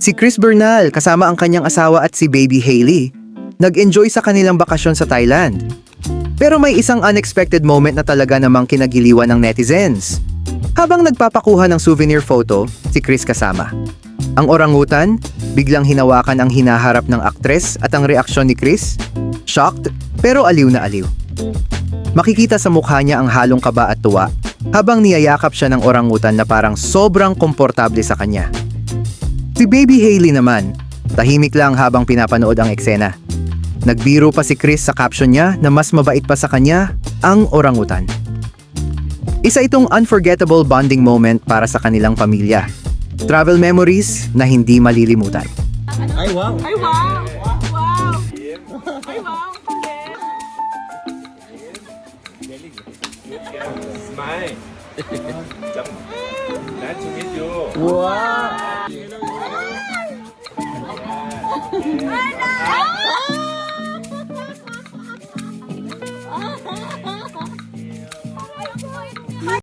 Si Chris Bernal kasama ang kanyang asawa at si baby Hailey. Nag-enjoy sa kanilang bakasyon sa Thailand. Pero may isang unexpected moment na talaga namang kinagiliwan ng netizens. Habang nagpapakuha ng souvenir photo, si Chris kasama. Ang orangutan, biglang hinawakan ang hinaharap ng aktres at ang reaksyon ni Chris, shocked pero aliw na aliw. Makikita sa mukha niya ang halong kaba at tuwa habang niyayakap siya ng orangutan na parang sobrang komportable sa kanya. Si Baby Hailey naman, tahimik lang habang pinapanood ang eksena. Nagbiro pa si Chris sa caption niya na mas mabait pa sa kanya ang orangutan. Isa itong unforgettable bonding moment para sa kanilang pamilya. Travel memories na hindi malilimutan. Ay, wow! Ay, wow! Wow! Ay, wow! Smile. nice to meet you. Wow! Ay,